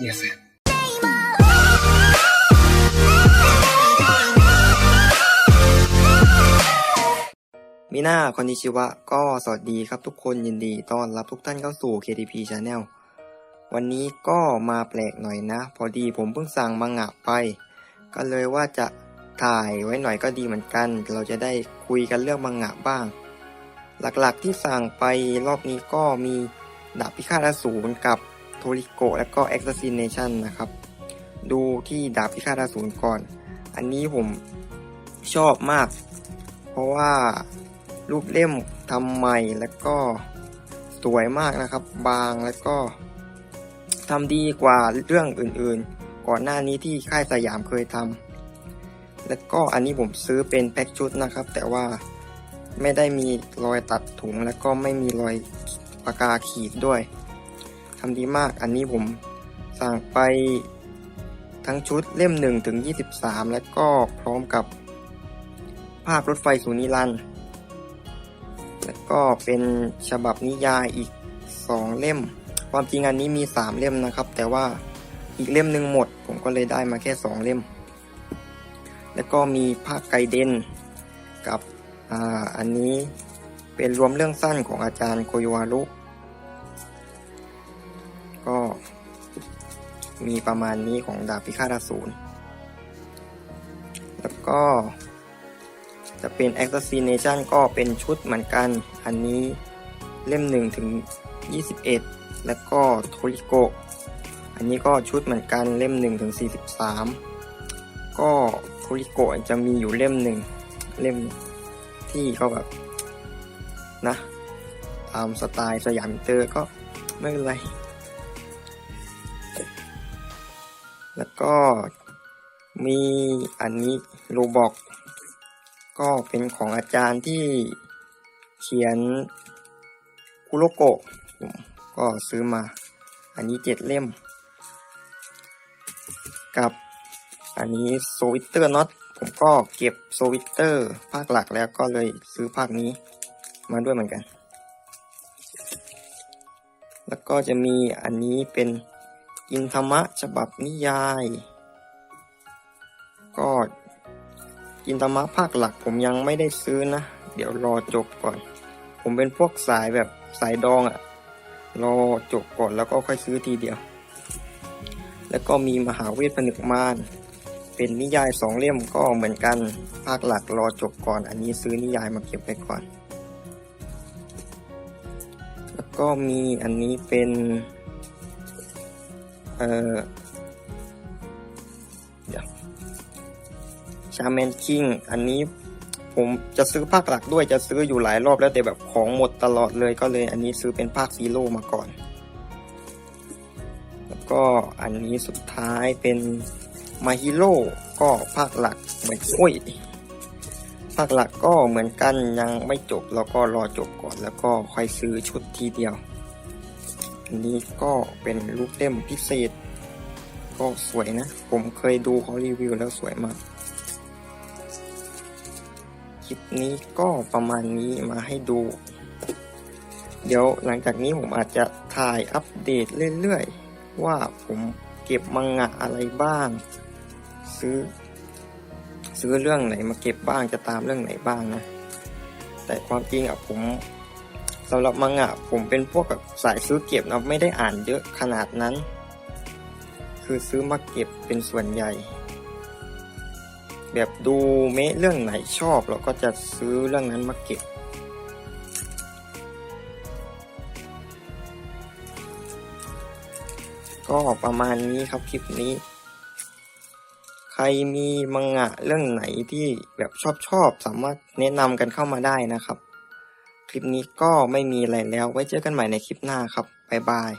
Yes. มิน่าคอนนิชิวะ ก็สวัสดีครับทุกคนยินดีต้อนรับทุกท่านเข้าสู่ KTP Channel วันนี้ก็มาแปลกหน่อยนะ พอดีผมเพิ่งสั่งมังงะไป ก็เลยว่าจะถ่ายไว้หน่อยก็ดีเหมือนกัน เราจะได้คุยกันเรื่องมังงะบ้าง หลักๆที่สั่งไปรอบนี้ก็มีดาบพิฆาตอสูรกับ โทริโกะและก็ Assassination นะครับ ดูที่ดาบพิฆาตอสูรก่อน อันนี้ผมชอบมาก เพราะว่ารูปเล่มทำใหม่แล้วก็สวยมากนะครับ บางแล้วก็ทำดีกว่าเรื่องอื่นๆ ก่อนหน้านี้ที่ค่ายสยามเคยทำแล้วก็อันนี้ผมซื้อเป็นแพ็กชุดนะครับ แต่ว่าไม่ได้มีรอยตัดถุงแล้วก็ไม่มีรอยปากกาขีดด้วย ทำดีมากอันนี้ผมสั่งไปทั้งชุดเล่ม1ถึง23 แล้วก็พร้อมกับภาพรถไฟสูนิรันด์แล้วก็เป็นฉบับนิยายอีกสองเล่ม ความจริงอันนี้มีสามเล่มนะครับ แต่ว่าอีกเล่มหนึ่งหมด ผมก็เลยได้มาแค่สองเล่ม แล้วก็มีภาคไกเดนกับออันนี้เป็นรวมเรื่องสั้นของอาจารย์โคโยวารุ ก็มีประมาณนี้ของดาบพิฆาตอสูรแล้วก็ จะเป็น Assassination ก็เป็นชุดเหมือนกัน อันนี้เล่ม1ถึง21 แล้วก็โทริโกอันนี้ก็ชุดเหมือนกันเล่ม1ถึง43 ก็โทริโกจะมีอยู่เล่มหนึ่งเล่มที่เขาแบบนะตามสไตล์สยามเตอร์ก็ไม่เป็นไร แล้วก็มีอันนี้โรบอกก็เป็นของอาจารย์ที่เขียนคุโรโกะผมก็ซื้อมา อันนี้เจ็ดเล่ม กับอันนี้โซวิเตอร์น็อตผมก็เก็บโซวิเตอร์ภาคหลักแล้วก็เลยซื้อภาคนี้มาด้วยเหมือนกัน แล้วก็จะมีอันนี้เป็น อินธรรมะฉบับนิยาย ก็อินธรรมะภาคหลักผมยังไม่ได้ซื้อนะ เดี๋ยวรอจบก่อน ผมเป็นพวกสายแบบสายดองอะรอจบก่อนแล้วก็ค่อยซื้อทีเดียว แล้วก็มีมหาเวทผนึกมารเป็นนิยายสองเล่มก็เหมือนกันภาคหลักรอจบก่อน อันนี้ซื้อนิยายมาเก็บไปก่อน แล้วก็มีอันนี้เป็น เออชาแมนคิงอันนี้ผมจะซื้อภาคหลักด้วยจะซื้ออยู่หลายรอบแล้วแต่แบบของหมดตลอดเลยก็เลยอันนี้ซื้อเป็นภาคซีโร่มาก่อน แล้วก็อันนี้สุดท้ายเป็นมาฮิโร่ก็ภาคหลักเหมือนโอ้ยภาคหลักก็เหมือนกันยังไม่จบแล้วก็รอจบก่อนแล้วก็ค่อยซื้อชุดทีเดียว อันนี้ก็เป็นลูกเล่มพิเศษ ก็สวยนะ ผมเคยดูเขารีวิวแล้วสวยมาก คลิปนี้ก็ประมาณนี้มาให้ดู เดี๋ยวหลังจากนี้ผมอาจจะถ่ายอัปเดตเรื่อยๆ ว่าผมเก็บมังงะอะไรบ้าง ซื้อ ซื้อเรื่องไหนมาเก็บบ้างจะตามเรื่องไหนบ้างนะ แต่ความจริงอะผม สำหรับมังงะผมเป็นพวกแบบสายซื้อเก็บนะไม่ได้อ่านเยอะขนาดนั้น คือซื้อมาเก็บเป็นส่วนใหญ่ แบบดูเมะเรื่องไหนชอบเราก็จะซื้อเรื่องนั้นมาเก็บก็ประมาณนี้ครับคลิปนี้ ใครมีมังงะเรื่องไหนที่แบบชอบชอบสามารถแนะนำกันเข้ามาได้นะครับ คลิปนี้ก็ไม่มีอะไรแล้ว ไว้เจอกันใหม่ในคลิปหน้าครับ บ๊ายบาย